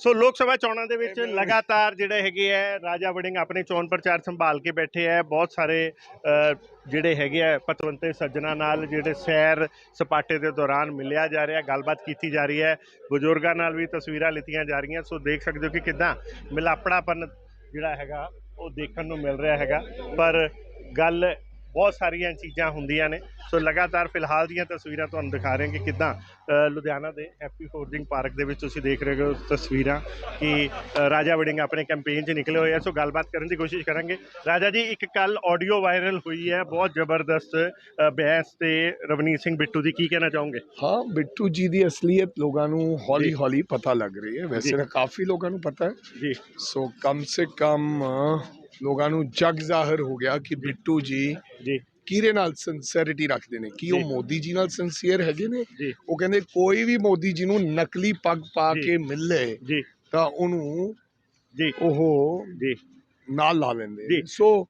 ਸੋ ਲੋਕ ਸਭਾ ਚੋਣਾਂ ਦੇ ਵਿੱਚ ਲਗਾਤਾਰ ਜਿਹੜੇ ਹੈਗੇ ਆ ਰਾਜਾ ਵੜਿੰਗ ਆਪਣੇ ਚੋਣ ਪ੍ਰਚਾਰ ਸੰਭਾਲ ਕੇ ਬੈਠੇ ਆ ਬਹੁਤ ਸਾਰੇ ਜਿਹੜੇ ਹੈਗੇ ਆ ਪਤਵੰਤੇ ਸੱਜਣਾ ਨਾਲ ਜਿਹੜੇ ਸੈਰ ਸਪਾਟੇ ਦੇ ਦੌਰਾਨ ਮਿਲਿਆ ਜਾ ਰਿਹਾ ਗੱਲਬਾਤ ਕੀਤੀ ਜਾ ਰਹੀ ਹੈ ਬਜ਼ੁਰਗਾਂ ਨਾਲ ਵੀ ਤਸਵੀਰਾਂ ਲਿੱਤੀਆਂ ਜਾ ਰਹੀਆਂ ਸੋ ਦੇਖ ਸਕਦੇ ਹੋ ਕਿ ਕਿਦਾਂ ਮਿਲਾਪੜਾਪਨ ਜਿਹੜਾ ਹੈਗਾ ਉਹ ਦੇਖਣ ਨੂੰ ਮਿਲ ਰਿਹਾ ਹੈਗਾ ਪਰ ਗੱਲ ਬਹੁਤ ਸਾਰੀਆਂ ਚੀਜ਼ਾਂ ਹੁੰਦੀਆਂ ਨੇ। ਸੋ ਲਗਾਤਾਰ ਫਿਲਹਾਲ ਦੀਆਂ ਤਸਵੀਰਾਂ ਤੁਹਾਨੂੰ ਦਿਖਾ ਰਹੇ ਹਾਂ ਕਿ ਕਿਦਾਂ ਲੁਧਿਆਣਾ ਦੇ ਹੈਪੀ ਫੋਰਜਿੰਗ ਪਾਰਕ ਦੇ ਵਿੱਚ ਤੁਸੀਂ ਦੇਖ ਰਹੇ ਹੋ ਤਸਵੀਰਾਂ ਕਿ ਰਾਜਾ ਵੜਿੰਗ ਆਪਣੇ ਕੈਂਪੇਨ 'ਚ ਨਿਕਲੇ ਹੋਏ ਆ। ਸੋ ਗੱਲਬਾਤ ਕਰਨ ਦੀ ਕੋਸ਼ਿਸ਼ ਕਰਾਂਗੇ। ਰਾਜਾ ਜੀ ਇੱਕ ਕੱਲ ਆਡੀਓ ਵਾਇਰਲ ਹੋਈ ਹੈ। ਬਹੁਤ ਜ਼ਬਰਦਸਤ ਬਹਿਸ ਤੇ ਰਵਨੀਤ ਸਿੰਘ ਬਿੱਟੂ ਦੀ ਕੀ ਕਹਿਣਾ ਚਾਹੋਗੇ? ਹਾਂ ਬਿੱਟੂ ਜੀ ਦੀ ਅਸਲੀਅਤ ਲੋਕਾਂ ਨੂੰ ਹੌਲੀ। ਹੌਲੀ ਪਤਾ ਲੱਗ ਰਹੀ ਹੈ। ਵੈਸੇ। ਤਾਂ ਕਾਫੀ ਲੋਕਾਂ ਨੂੰ ਪਤਾ ਹੈ। ਜੀ। ਸੋ ਕਮ ਸੇ ਕਮ ਲੋਕਾਂ ਨੂੰ ਜਗ ਜ਼ਾਹਰ ਹੋ ਗਿਆ ਕਿ ਬਿੱਟੂ ਜੀ ਜੀ। ਕਿਹਦੇ ਨਾਲ ਸਿੰਸੈਰਿਟੀ ਰੱਖਦੇ ਨੇ? ਕੀ ਉਹ। ਮੋਦੀ ਜੀ ਨਾਲ ਸਿੰਸੀਅਰ ਹੈਗੇ ਨੇ? ਉਹ ਕਹਿੰਦੇ ਕੋਈ ਵੀ ਮੋਦੀ ਜੀ ਨੂੰ ਨਕਲੀ ਪੱਗ ਪਾ। ਕੇ ਮਿਲੇ ਜੀ। ਤਾਂ ਉਹਨੂੰ ਜੀ। ਉਹ ਜੀ। ਨਾਲ ਲਾ ਲੈਂਦੇ। ਸੋ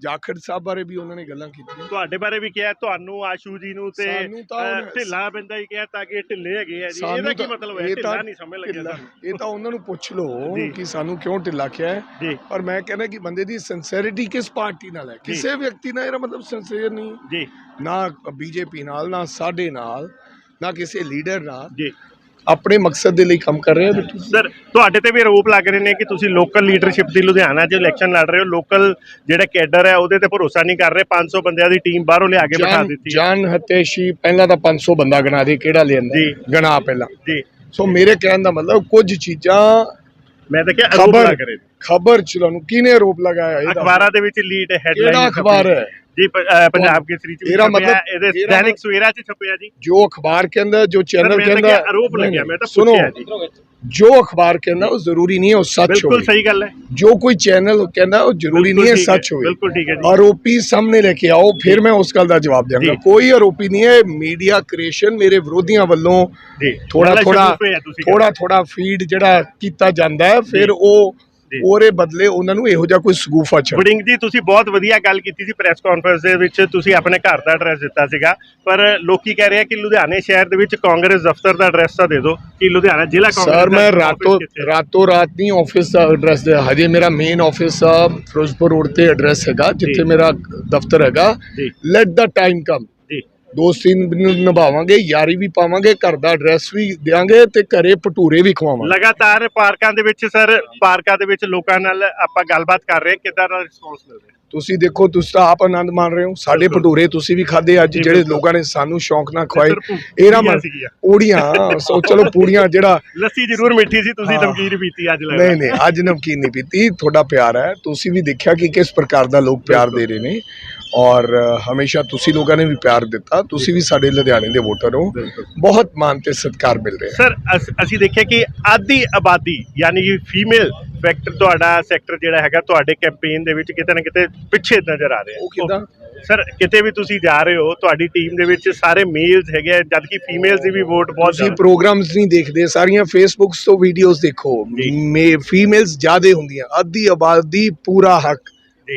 ਜਾਖੜ ਸਾਹਿਬ ਬਾਰੇ ਵੀ ਉਹਨਾਂ ਨੇ ਗੱਲਾਂ ਕੀਤੀਆਂ। ਤੁਹਾਡੇ ਬਾਰੇ ਵੀ ਕਿਹਾ ਤੁਹਾਨੂੰ ਆਸ਼ੂ ਜੀ ਨੂੰ ਤੇ ਸਾਨੂੰ ਤਾਂ ਢਿੱਲਾ ਬੰਦਾ ਹੀ ਕਿਹਾ ਤਾਂ ਕਿ ਇਹ ਢਿੱਲੇ ਹੈਗੇ ਆ ਜੀ। ਸਾਨੂੰ ਇਹਦਾ ਕੀ ਤਾਂ- ਮਤਲਬ ਹੈ? ਇਹ ਢਿੱਲਾ ਨਹੀਂ ਸਮਝ ਲੱਗਿਆ ਢਿੱਲਾ- ਸਾਨੂੰ। ਇਹ ਤਾਂ ਉਹਨਾਂ ਨੂੰ ਪੁੱਛ ਲਓ ਜੀ। ਕਿ ਸਾਨੂੰ ਕਿਉਂ ਢਿੱਲਾ ਕਿਹਾ ਹੈ। ਜੀ। ਪਰ ਮੈਂ ਕਹਿੰਦਾ ਕਿ ਬੰਦੇ ਦੀ ਸਿੰਸੈਰਿਟੀ ਕਿਸ ਪਾਰਟੀ ਨਾਲ ਹੈ। ਕਿਸੇ ਵਿਅਕਤੀ ਨਾਲ ਇਹਦਾ ਮਤਲਬ ਸਿੰਸੀਅਰ ਨਹੀਂ। ਜੀ। ਨਾ ਬੀਜੇਪੀ ਨਾਲ ਨਾ ਸਾਡੇ ਨਾਲ ਨਾ ਕਿਸੇ ਲੀਡਰ ਨਾਲ। ਜੀ। ਆਪਣੇ ਮਕਸਦ ਦੇ ਲਈ ਕੰਮ ਕਰ ਰਹੇ ਬਿੱਟੂ। ਸਰ ਤੁਹਾਡੇ ਤੇ ਵੀ ਆਰੋਪ ਲੱਗ ਰਹੇ ਨੇ ਕਿ ਤੁਸੀਂ ਲੋਕਲ ਲੀਡਰਸ਼ਿਪ ਦੀ ਲੁਧਿਆਣਾ 'ਚ ਇਲੈਕਸ਼ਨ ਲੜ ਰਹੇ ਹੋ। ਲੋਕਲ ਜਿਹੜਾ ਕੈਡਰ ਹੈ ਉਹਦੇ ਤੇ ਭਰੋਸਾ ਨਹੀਂ ਕਰ ਰਹੇ। 500 ਬੰਦਿਆਂ ਦੀ ਟੀਮ ਬਾਹਰੋਂ ਲਿਆ ਕੇ ਬਿਠਾ ਦਿੱਤੀ ਹੈ। ਜਾਨ ਹਤੇਸ਼ੀ ਪਹਿਲਾਂ ਤਾਂ 500 ਬੰਦਾ ਗਣਾ ਦੇ ਕਿਹੜਾ ਲੈਂਦਾ। ਗਣਾ ਪਹਿਲਾਂ। ਜੀ। ਸੋ ਮੇਰੇ ਕਹਿਣ ਦਾ ਮਤਲਬ ਕੁਝ ਚੀਜ਼ਾਂ ਮੈਂ ਤਾਂ ਕਿਹਾ ਆਰੋਪ ਲੱਗ ਰਹੇ ਖਬਰ ਚ ਤੁਹਾਨੂੰ ਕਿਹਨੇ ਆਰੋਪ ਲਗਾਇਆ? ਇਹ ਦੱਸੋ। ਅਖਬਾਰਾਂ ਦੇ ਵਿੱਚ ਲੀਡ ਹੈਡਲਾਈਨ ਕਿਹੜਾ ਅਖਬਾਰ ਹੈ? ਇਹਦੇ ਇਹਦਾ ਦੈਨਿਕ ਮਤਲਬ- ਸਵੇਰਾ ਚ ਛਪਿਆ ਜੀ। ਜੋ ਅਖਬਾਰ ਕਹਿੰਦਾ ਜੋ ਚੈਨਲ ਮੈਂ ਤਾਂ ਕਹਿੰਦਾ ਕਿਹਾ ਆਰੋਪ ਨਹੀਂ, ਲੱਗਿਆ ਮੈਂ ਤਾਂ ਸੁਣੋ ਪੁੱਛਿਆ ਜੀ। ਜੋ ਅਖਬਾਰ ਕਹਿੰਦਾ ਉਹ ਜ਼ਰੂਰੀ ਨਹੀਂ ਹੈ ਉਹ ਸੱਚ ਬਿਲਕੁਲ ਹੋਵੇ। ਸਹੀ ਗੱਲ ਹੈ। ਜੋ ਕੋਈ ਚੈਨਲ ਕਹਿੰਦਾ ਉਹ ਜ਼ਰੂਰੀ ਬਿਲਕੁਲ ਨਹੀਂ ਹੈ ਸੱਚ ਹੋਵੇ। ਬਿਲਕੁਲ ਠੀਕ ਹੈ ਜੀ। ਆਰੋਪੀ ਸਾਹਮਣੇ ਲੈ ਕੇ ਆਓ ਫਿਰ ਮੈਂ ਉਸ ਗੱਲ ਦਾ ਜਵਾਬ ਦੇਵਾਂਗਾ। ਕੋਈ ਆਰੋਪੀ ਨਹੀਂ ਹੈ ਮੀਡੀਆ ਕ੍ਰੀਏਸ਼ਨ ਮੇਰੇ ਵਿਰੋਧੀਆਂ ਵੱਲੋਂ ਥੋੜਾ ਥੋੜਾ ਥੋੜਾ ਥੋੜਾ ਫੀਡ ਜਿਹੜਾ ਕੀਤਾ ਜਾਂਦਾ ਹੈ ਫਿਰ। ਉਹ। ਉਹਦੇ ਬਦਲੇ ਉਹਨਾਂ ਨੂੰ ਇਹੋ ਜਿਹਾ ਕੋਈ ਸਗੂਫਾ ਚੱਲ ਵੜਿੰਗ ਜੀ ਤੁਸੀਂ ਬਹੁਤ ਵਧੀਆ ਗੱਲ ਕੀਤੀ ਸੀ ਪ੍ਰੈਸ ਕਾਨਫਰੰਸ ਦੇ ਵਿੱਚ। ਤੁਸੀਂ ਆਪਣੇ ਘਰ ਦਾ ਐਡਰੈਸ ਦਿੱਤਾ ਸੀਗਾ। ਪਰ ਲੋਕੀ ਕਹਿ ਰਹੇ ਆ ਕਿ ਲੁਧਿਆਣੇ ਸ਼ਹਿਰ ਦੇ ਵਿੱਚ ਕਾਂਗਰਸ ਦਫ਼ਤਰ ਦਾ ਐਡਰੈਸ ਤਾਂ ਦੇ ਦਿਓ। ਕਿ ਲੁਧਿਆਣਾ ਜ਼ਿਲ੍ਹਾ ਕਾਂਗਰਸ ਸਰ ਮੈਂ ਰਾਤੋਂ? ਰਾਤੋਂ ਰਾਤ ਨਹੀਂ ਆਫਿਸ ਦਾ ਐਡਰੈਸ ਦੇ ਹਜੇ ਮੇਰਾ ਮੇਨ ਆਫਿਸ ਫਿਰੋਜ਼ਪੁਰ ਰੋਡ ਤੇ ਐਡਰੈਸ ਹੈਗਾ ਜਿੱਥੇ। ਮੇਰਾ ਦਫ਼ਤਰ ਹੈਗਾ। ਲੈਟ ਦਾ ਟਾਈਮ ਕਮ ਦੋਸਤੀ ਨੂੰ ਨਿਭਾਵਾਂਗੇ ਯਾਰੀ ਵੀ ਪਾਵਾਂਗੇ ਘਰ ਦਾ ਐਡਰੈਸ ਵੀ ਦੇਾਂਗੇ ਤੇ ਘਰੇ ਭਟੂਰੇ ਵੀ ਖਵਾਵਾਂਗੇ। ਲਗਾਤਾਰ ਪਾਰਕਾਂ ਦੇ ਵਿੱਚ ਸਰ ਪਾਰਕਾਂ ਦੇ ਵਿੱਚ ਲੋਕਾਂ ਨਾਲ ਆਪਾਂ ਗੱਲਬਾਤ ਕਰ ਰਹੇ ਕਿੱਦਾਂ ਦਾ ਰਿਸਪੌਂਸ ਮਿਲ ਰਿਹਾ? ਤੁਸੀਂ ਦੇਖੋ ਤੁਸੀਂ ਤਾਂ ਆਪ ਆਨੰਦ ਮਾਣ ਰਹੇ ਹੋ। ਸਾਡੇ। ਭਟੂਰੇ ਤੁਸੀਂ ਵੀ ਖਾਦੇ ਅੱਜ ਜਿਹੜੇ। ਲੋਕਾਂ ਨੇ ਸਾਨੂੰ ਸ਼ੌਂਕ ਨਾਲ ਖਵਾਏ। ਮਨ ਸੀਗੀਆਂ। ਪੂੜੀਆਂ ਸੋ ਚਲੋ ਪੂੜੀਆਂ ਜਿਹੜਾ ਲੱਸੀ ਜ਼ਰੂਰ ਮਿੱਠੀ ਸੀ ਤੁਸੀਂ। ਨਮਕੀਨ ਪੀਤੀ ਅੱਜ ਲੱਗਦਾ। ਨਹੀਂ ਨਹੀਂ ਅੱਜ ਨਮਕੀਨ ਨਹੀਂ ਪੀਤੀ ਤੁਹਾਡਾ ਪਿਆਰ ਹੈ। ਤੁਸੀਂ ਵੀ ਦੇਖਿਆ ਕਿ ਕਿਸ ਪ੍ਰਕਾਰ ਦਾ ਲੋਕ ਪਿਆਰ ਦੇ ਰਹੇ ਨੇ। ਔਰ ਹਮੇਸ਼ਾ ਤੁਸੀਂ ਲੋਕਾਂ ਨੇ ਵੀ ਪਿਆਰ ਦਿੱਤਾ ਤੁਸੀਂ ਵੀ ਸਾਡੇ ਲੁਧਿਆਣੇ ਦੇ ਵੋਟਰ ਹੋ ਬਹੁਤ ਮਾਣ ਤੇ ਸਤਿਕਾਰ ਮਿਲ ਰਿਹਾ ਸਰ ਅਸ- ਦੇਖਿਆ ਕਿ ਆਦੀ ਆਬਾਦੀ ਯਾਨੀ ਕਿ ਫੀਮੇਲ ਫੈਕਟਰ ਤੁਹਾਡਾ ਸੈਕਟਰ ਜਿਹੜਾ ਹੈਗਾ ਤੁਹਾਡੇ ਕੈਂਪੇਨ ਦੇ ਵਿੱਚ ਕਿਤੇ ਨਾ ਕਿਤੇ ਪਿੱਛੇ ਨਜ਼ਰ ਆ ਰਿਹਾ ਉਹ ਕਿੱਦਾਂ? ਸਰ ਕਿਤੇ ਵੀ ਤੁਸੀਂ ਜਾ ਰਹੇ ਹੋ ਤੁਹਾਡੀ ਟੀਮ ਦੇ ਵਿੱਚ ਸਾਰੇ ਮੇਲਸ ਹੈਗੇ ਜਦ ਕਿ ਫੀਮੇਲਸ ਦੀ ਵੀ ਵੋਟ ਬਹੁਤ ਤੁਸੀਂ ਪ੍ਰੋਗਰਾਮਸ ਨਹੀਂ ਦੇਖਦੇ ਸਾਰੀਆਂ ਫੇਸਬੁੱਕਸ ਤੋਂ ਵੀਡੀਓਜ਼ ਦੇਖੋ। ਮੇ ਫੀਮੇਲਸ ਜ਼ਿਆਦੇ ਹੁੰਦੀਆਂ ਅੱਧੀ ਆਬਾਦੀ ਪੂਰਾ ਹੱਕ।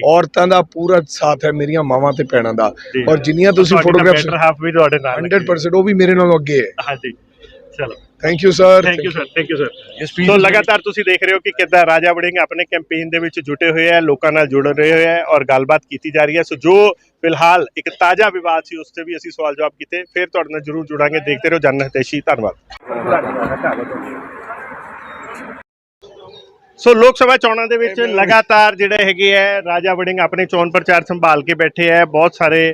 ਔਰਤਾਂ ਦਾ ਪੂਰਾ ਸਾਥ ਹੈ ਮੇਰੀਆਂ ਮਾਵਾਂ ਤੇ ਭੈਣਾਂ ਦਾ। ਔਰ ਜਿੰਨੀਆਂ ਤੁਸੀਂ ਫੋਟੋਗ੍ਰਾਫਸ better half ਵੀ ਤੁਹਾਡੇ ਨਾਲ ਲੱਗੀ 100% ਉਹ ਵੀ ਮੇਰੇ ਨਾਲੋਂ ਅੱਗੇ ਹੈ। ਹਾਂਜੀ। ਚਲੋ। Thank you sir thank you sir thank you sir ਸੋ ਲਗਾਤਾਰ ਤੁਸੀਂ ਦੇਖ ਰਹੇ ਹੋ ਕਿ ਕਿੱਦਾਂ ਰਾਜਾ ਵੜਿੰਗ ਆਪਣੇ ਕੈਂਪੇਨ ਦੇ ਵਿੱਚ ਜੁਟੇ ਹੋਏ ਆ ਲੋਕਾਂ ਨਾਲ ਜੁੜ ਰਹੇ ਹੋਏ ਆ ਔਰ ਗੱਲਬਾਤ ਕੀਤੀ ਜਾ ਰਹੀ ਹੈ। ਸੋ ਜੋ ਫਿਲਹਾਲ ਇੱਕ ਤਾਜ਼ਾ ਵਿਵਾਦ ਸੀ ਉਸ ਤੇ ਵੀ ਅਸੀਂ ਸਵਾਲ ਜਵਾਬ ਕੀਤੇ। ਫਿਰ ਤੁਹਾਡੇ ਨਾਲ ਜਰੂਰ ਜੁੜਾਂਗੇ। ਦੇਖਦੇ ਰਹੋ ਜਨ ਹਿਤੈਸ਼ੀ। ਧੰਨਵਾਦ। ਸੋ ਲੋਕ ਸਭਾ ਚੋਣਾਂ ਦੇ ਵਿੱਚ ਲਗਾਤਾਰ ਜਿਹੜੇ ਹੈਗੇ ਆ ਰਾਜਾ ਵੜਿੰਗ ਆਪਣੇ ਚੋਣ ਪ੍ਰਚਾਰ ਸੰਭਾਲ ਕੇ ਬੈਠੇ ਆ ਬਹੁਤ ਸਾਰੇ